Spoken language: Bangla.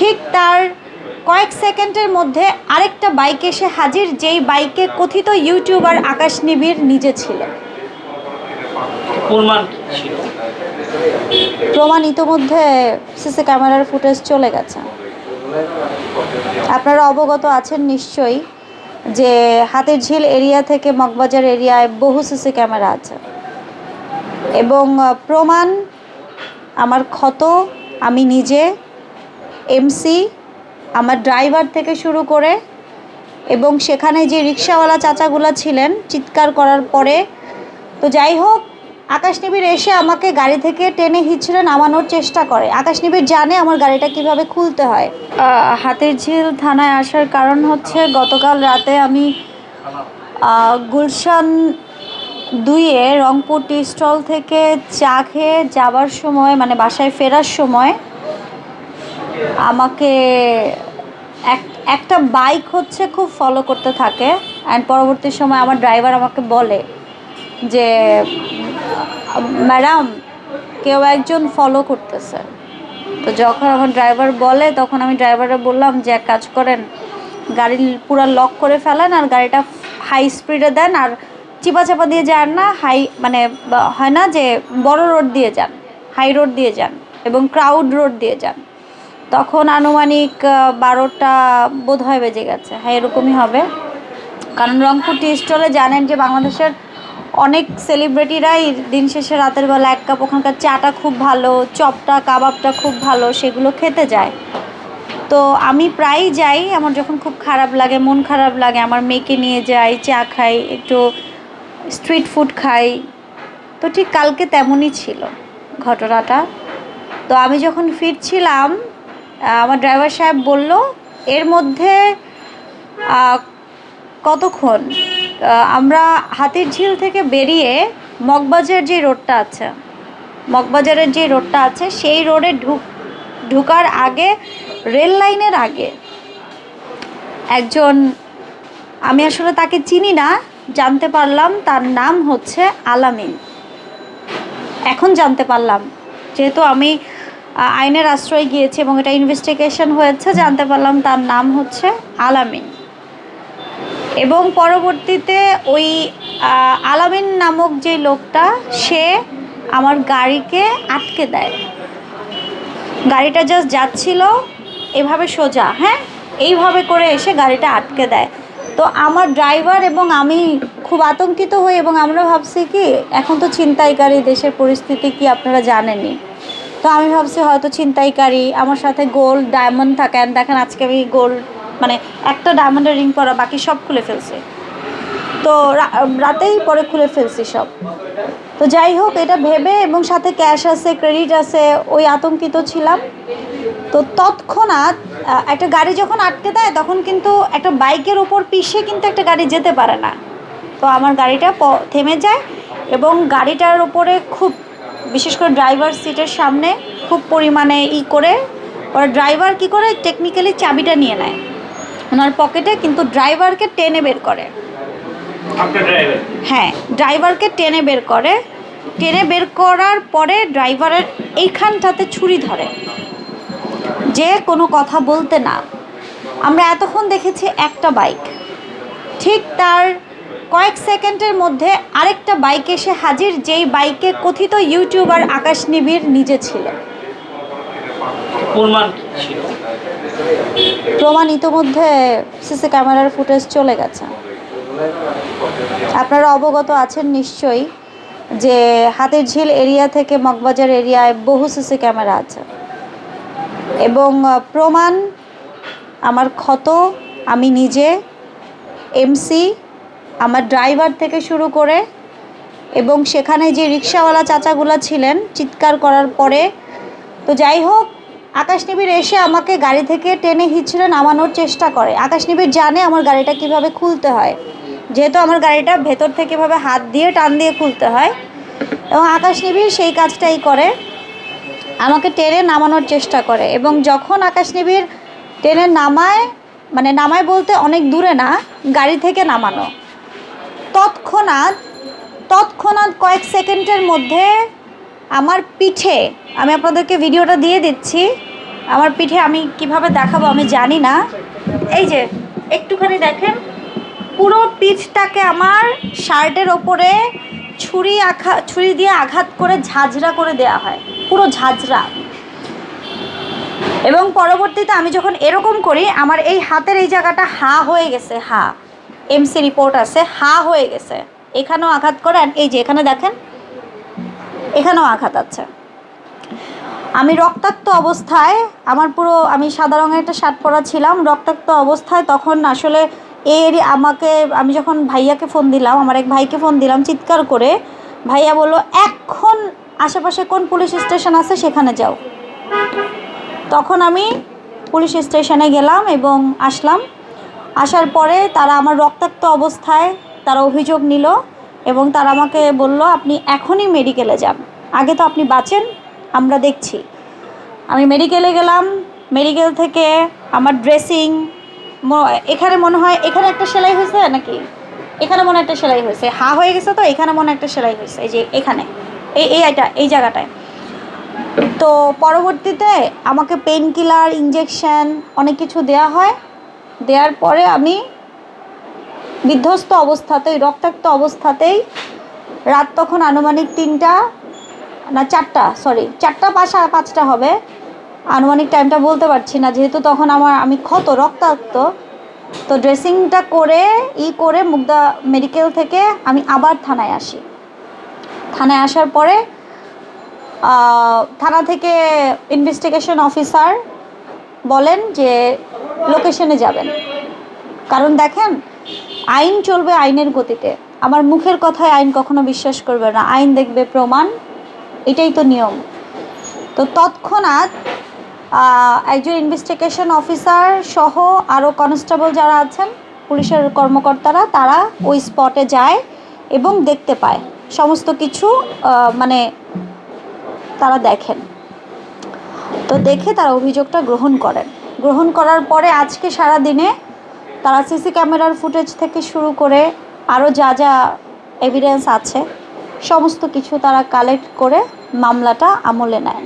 ঠিক তার কয়েক সেকেন্ডের মধ্যে আরেকটা বাইক এসে হাজির যেই বাইকে কথিত ইউটিউবার আকাশ নিবিড় নিজে ছিল। প্রমাণ ইতোমধ্যে সিসি ক্যামেরার ফুটেজ চলে গেছে। আপনারা অবগত আছেন নিশ্চয়ই যে হাতের ঝিল এরিয়া থেকে মগবাজার এরিয়ায় বহু সিসি ক্যামেরা আছে। এবং প্রমাণ আমার ক্ষত আমি নিজে এমসি আমার ড্রাইভার থেকে শুরু করে এবং সেখানে যে রিক্সাওয়ালা চাচাগুলা ছিলেন, চিৎকার করার পরে, তো যাই হোক, আকাশ নিবিড় এসে আমাকে গাড়ি থেকে টেনে হিঁচড়ে নামানোর চেষ্টা করে। আকাশ নিবিড় জানে আমার গাড়িটা কীভাবে খুলতে হয়। হাতের ঝিল থানায় আসার কারণ হচ্ছে গতকাল রাতে আমি গুলশান দুইয়ে রংপুর টি স্টল থেকে চা খেয়ে যাবার সময় মানে বাসায় ফেরার সময় আমাকে এক, একটা বাইক হচ্ছে খুব ফলো করতে থাকে অ্যান্ড পরবর্তী সময় আমার ড্রাইভার আমাকে বলে যে ম্যাডাম কেউ একজন ফলো করতেছে। তো যখন আমার ড্রাইভার বলে, তখন আমি ড্রাইভারে বললাম যে, এক কাজ করেন, গাড়ি পুরো লক করে ফেলেন আর গাড়িটা হাই স্পিডে দেন আর চিপা চাপা দিয়ে যান না হাই মানে হয় না যে, বড় রোড দিয়ে যান হাই রোড দিয়ে যান এবং ক্রাউড রোড দিয়ে যান। তখন আনুমানিক বারোটা বোধ হয় বেজে গেছে। হ্যাঁ এরকমই হবে। কারণ রংপুর টি স্টলে জানেন যে বাংলাদেশের অনেক সেলিব্রিটিরাই দিন শেষে রাতের বেলা এক কাপ ওখানকার চাটা খুব ভালো, চপটা, কাবাবটা খুব ভালো, সেগুলো খেতে যায়। তো আমি প্রায়ই যাই, আমার যখন খুব খারাপ লাগে, মন খারাপ লাগে, আমার মেয়েকে নিয়ে যাই, চা খাই, একটু স্ট্রিট ফুড খাই। তো ঠিক কালকে তেমনই ছিল ঘটনাটা। তো আমি যখন ফিরছিলাম আমার ড্রাইভার সাহেব বলল, এর মধ্যে কতক্ষণ? আমরা হাতির ঝিল থেকে বেরিয়ে মগবাজার যে রোডটা আছে, মগবাজারের যে রোডটা আছে, সেই রোডে ঢুক ঢুকার আগে, রেল লাইনের আগে একজন, আমি আসলে তাকে চিনি না, জানতে পারলাম তার নাম হচ্ছে আলামিন। এখন জানতে পারলাম, যেহেতু আমি আইনের আশ্রয় গিয়েছি এবং এটা ইনভেস্টিগেশন হয়েছে, জানতে পারলাম তার নাম হচ্ছে আলামিন। এবং পরবর্তীতে ওই আলামিন নামক যে লোকটা, সে আমার গাড়িকে আটকে দেয়। গাড়িটা জাস্ট যাচ্ছিল, এভাবে সোজা হ্যাঁ? এইভাবে করে এসে গাড়িটা আটকে দেয়। তো আমার ড্রাইভার এবং আমি খুব আতঙ্কিত হই এবং আমরা ভাবছি কি, এখন তো ছিনতাইকারী, দেশের পরিস্থিতি কি আপনারা জানেনই। তো আমি ভাবছি হয়তো ছিনতাইকারী, আমার সাথে গোল্ড ডায়মন্ড থাকেন। দেখেন আজকে আমি গোল্ড মানে একটা ডায়মন্ডের রিং পরা, বাকি সব খুলে ফেলছে। তো রাতেই পরে খুলে ফেলছি সব। তো যাই হোক, এটা ভেবে এবং সাথে ক্যাশ আছে ক্রেডিট আছে, ওই আতঙ্কিত ছিলাম। তো তৎক্ষণাৎ একটা গাড়ি যখন আটকে দেয়, তখন কিন্তু একটা বাইকের ওপর পিষে কিন্তু একটা গাড়ি যেতে পারে না। তো আমার গাড়িটা থেমে যায় এবং গাড়িটার ওপরে খুব বিশেষ করে ড্রাইভার সিটের সামনে খুব পরিমাণে ই করে পরে ড্রাইভার কি করে? টেকনিক্যালি চাবিটা নিয়ে নেয়। ওনার পকেটে কিন্তু ড্রাইভারকে টেনে বের করে। হ্যাঁ ড্রাইভারকে টেনে বের করে। টেনে বের করার পরে ড্রাইভারের এইখানটাতে ছুরি ধরে। যে কোনো কথা বলতে না। আমরা এতক্ষণ দেখেছি একটা বাইক ঠিক তার কয়েক সেকেন্ডের মধ্যে আরেকটা বাইক এসে হাজির যেই বাইকে কথিত ইউটিউবার আকাশ নিবিড় নিজে ছিল। প্রমাণ ইতোমধ্যে সিসি ক্যামেরার ফুটেজ চলে গেছে। আপনারা অবগত আছেন নিশ্চয়ই যে হাতের ঝিল এরিয়া থেকে মগবাজার এরিয়ায় বহু সিসি ক্যামেরা আছে। এবং প্রমাণ আমার ক্ষত আমি নিজে এমসি আমার ড্রাইভার থেকে শুরু করে এবং সেখানে যে রিক্সাওয়ালা চাচাগুলো ছিলেন, চিৎকার করার পরে, তো যাই হোক, আকাশ নিবিড় এসে আমাকে গাড়ি থেকে টেনে হিঁচড়ে নামানোর চেষ্টা করে। আকাশ নিবিড় জানে আমার গাড়িটা কীভাবে খুলতে হয়। যেহেতু আমার গাড়িটা ভেতর থেকে এভাবে হাত দিয়ে, টান দিয়ে খুলতে হয় এবং আকাশ নিবিড় সেই কাজটাই করে। আমাকে টেনে নামানোর চেষ্টা করে এবং যখন আকাশ নিবিড় টেনে নামায় মানে নামায় বলতে অনেক দূরে না, গাড়ি থেকে নামানো। তৎক্ষণাৎ তৎক্ষণাৎ কয়েক সেকেন্ডের মধ্যে আমার পিঠে, আমি আপনাদেরকে ভিডিওটা দিয়ে দিচ্ছি। আমার পিঠে আমি কীভাবে দেখাবো আমি জানি না। এই যে, একটুখানি দেখেন। পুরো পিঠটাকে আমার শার্টের ওপরে ছুরি আঘা, ছুরি দিয়ে আঘাত করে ঝাঁঝরা করে দেয়া হয়। পুরো ঝাঁঝরা। এবং পরবর্তীতে আমি যখন এরকম করি, আমার এই হাতের এই জায়গাটা হা হয়ে গেছে, হা। এমসি রিপোর্ট আছে, হা হয়ে গেছে। এখানেও আঘাত করে আর এই যে এখানে দেখেন, এখানেও আঘাত আছে। আমি রক্তাক্ত অবস্থায়, আমার পুরো, আমি সাদা রঙের একটা শার্ট পরা ছিলাম, রক্তাক্ত অবস্থায় তখন আসলে এর আমাকে, আমি যখন ভাইয়াকে ফোন দিলাম, আমার এক ভাইকে ফোন দিলাম চিৎকার করে, ভাইয়া বলল, এখন আশেপাশে কোন পুলিশ স্টেশন আছে সেখানে যাও। তখন আমি পুলিশ স্টেশনে গেলাম এবং আসলাম। আসার পরে তারা আমার রক্তাক্ত অবস্থায় তারা অভিযোগ নিল এবং তারা আমাকে বলল, আপনি এখনই মেডিকেলে যান। আগে তো আপনি বাঁচেন, আমরা দেখছি। আমি মেডিকেলে গেলাম। মেডিকেল থেকে আমার ড্রেসিং এখানে মনে হয়, এখানে একটা সেলাই হয়েছে নাকি? এখানে মনে একটা সেলাই হয়েছে। হা হয়ে গেছে তো, এখানে মনে একটা সেলাই হয়েছে। এই যে এখানে, এই এই এটা, এই জায়গাটায়। তো পরবর্তীতে আমাকে পেন কিলার ইঞ্জেকশন অনেক কিছু দেয়া হয়। দেওয়ার পরে আমি বিধ্বস্ত অবস্থাতেই, রক্তাক্ত অবস্থাতেই রাত তখন আনুমানিক তিনটা, না চারটা সরি চারটা পাঁচ পাঁচটা হবে। আনুমানিক টাইমটা বলতে পারছি না, যেহেতু তখন আমার, আমি ক্ষত, রক্তাক্ত, তো ড্রেসিংটা করে, ই করে মুগদা মেডিকেল থেকে আমি আবার থানায় আসি। থানায় আসার পরে থানা থেকে ইনভেস্টিগেশন অফিসার বলেন যে লোকেশনে যাবেন। কারণ দেখেন, আইন চলবে আইনের গতিতে। আমার মুখের কথায় আইন কখনো বিশ্বাস করবে না। আইন দেখবে প্রমাণ, এটাই তো নিয়ম। তো তৎক্ষণাৎ একজন ইনভেস্টিগেশন অফিসার সহ আরও কনস্টেবল যারা আছেন, পুলিশের কর্মকর্তারা, তারা ওই স্পটে যায় এবং দেখতে পায়। সমস্ত কিছু মানে তারা দেখেন। তো দেখে তারা অভিযোগটা গ্রহণ করেন। গ্রহণ করার পরে আজকে সারা দিনে তারা সিসি ক্যামেরার ফুটেজ থেকে শুরু করে আরও যা যা এভিডেন্স আছে, সমস্ত কিছু তারা কালেক্ট করে মামলাটা আমলে নেয়।